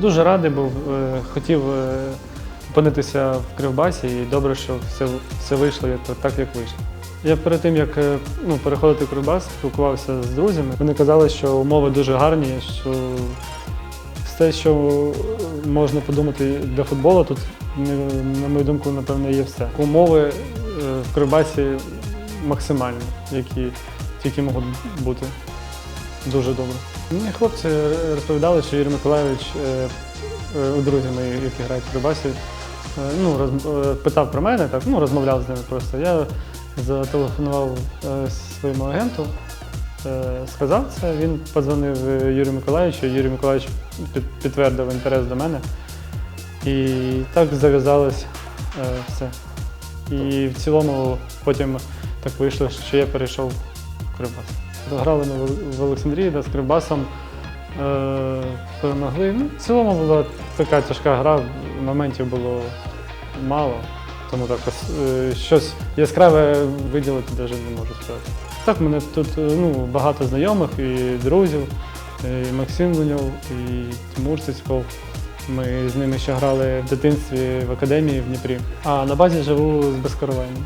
дуже радий був, е, хотів е, опинитися в Кривбасі і добре, що все, все вийшло так, як вийшло. Я перед тим, як е, ну, переходити в Кривбас, спілкувався з друзями. Вони казали, що умови дуже гарні, що все, що можна подумати для футболу, тут, на мою думку, напевно, є все. Умови в Кривбасі максимальні, які тільки можуть бути. Дуже добре. Мені хлопці розповідали, що Юрій Миколайович е, е, у друзі мої, які грають в Кривбасі, е, ну, роз, питав про мене, так, ну, розмовляв з ними просто. Я зателефонував своєму агенту, сказав це, він подзвонив Юрію Миколаївичу, Юрій Миколаївич підтвердив інтерес до мене. І так зав'язалось все. І в цілому потім так вийшло, що я перейшов в Кривбас. Грали в- Олександрії да, з Кривбасом. Е, перемогли. Ну, в цілому була така тяжка гра, моментів було мало. Тому так е, щось яскраве виділити навіть не можу сказати. Так, мене тут е, ну, багато знайомих і друзів, і Максим Луньов, і Тимур Сицьков. Ми з ними ще грали в дитинстві в академії в Дніпрі. А на базі живу з Безкоровайним.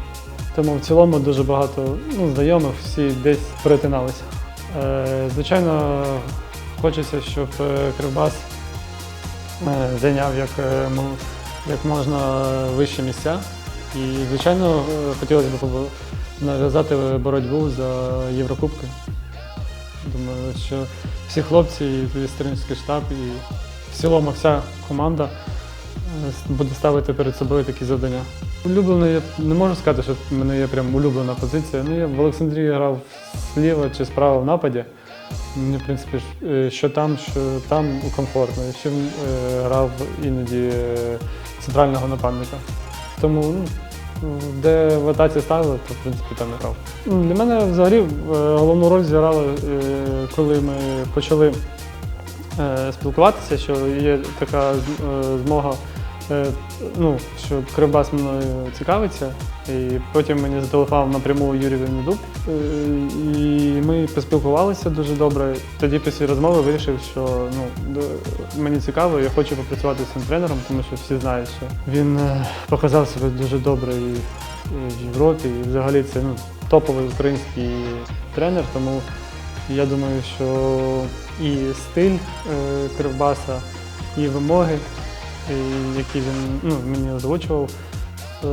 Тому в цілому дуже багато ну, знайомих, всі десь перетиналися. Е, звичайно, хочеться, щоб е, Кривбас е, зайняв як, е, як можна вищі місця. І, звичайно, хотілося б нав'язати боротьбу за Єврокубки. Думаю, що всі хлопці, і тренерський штаб, і в цілому вся команда буде ставити перед собою такі завдання. Улюблена, я не можу сказати, що в мене є прям улюблена позиція. Ну, я в Олександрії грав зліва чи справа в нападі. Мені, в принципі, е, що там, що там комфортно. Я ще е, грав іноді е, центрального нападника. Тому ну, де в атаці ставили, то в принципі там і грав. Ну, Для мене взагалі е, головну роль зіграли, е, коли ми почали е, спілкуватися, що є така е, змога, е, ну, що Кривбас мною цікавиться. І потім мені зателефонував напряму Юрій Венедуб, е, і ми поспілкувалися дуже добре. Тоді після розмови вирішив, що ну, мені цікаво, я хочу попрацювати з цим тренером, тому що всі знають, що він е, показав себе дуже добре і в Європі, і взагалі це ну, топовий український тренер, тому я думаю, що і стиль е, Кривбаса, і вимоги, які він ну, мені озвучував, е,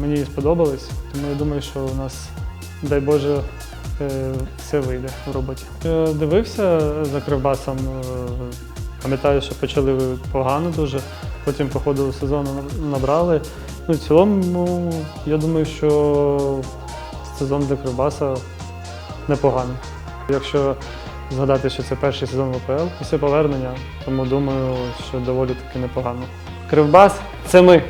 мені сподобались. Тому я думаю, що у нас, дай Боже, е, все вийде в роботі. Дивився за Кривбасом, е, пам'ятаю, що почали погано дуже, потім по ходу сезону набрали. Ну, в цілому, я думаю, що сезон для Кривбаса непоганий. Якщо згадати, що це перший сезон ВПЛ після повернення, тому думаю, що доволі таки непогано. Кривбас це ми.